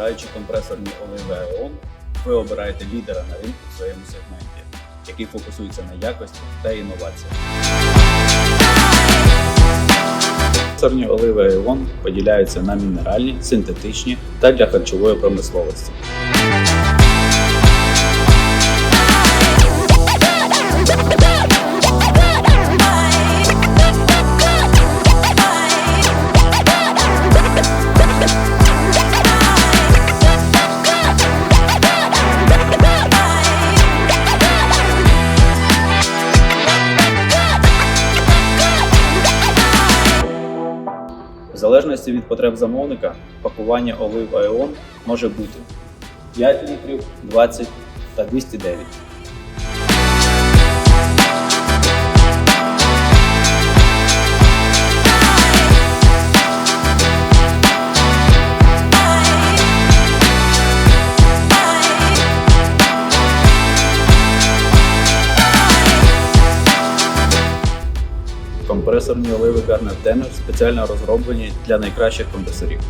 Обираючи компресорні оливи Aeon, ви обираєте лідера на ринку в своєму сегменті, який фокусується на якості та інноваціях. Сорні оливи Aeon поділяються на мінеральні, синтетичні та для харчової промисловості. Залежності від потреб замовника, пакування олив Айон може бути 5 літрів, 20 та 209. Компресорні оливи Garnet Denner спеціально розроблені для найкращих компресорів.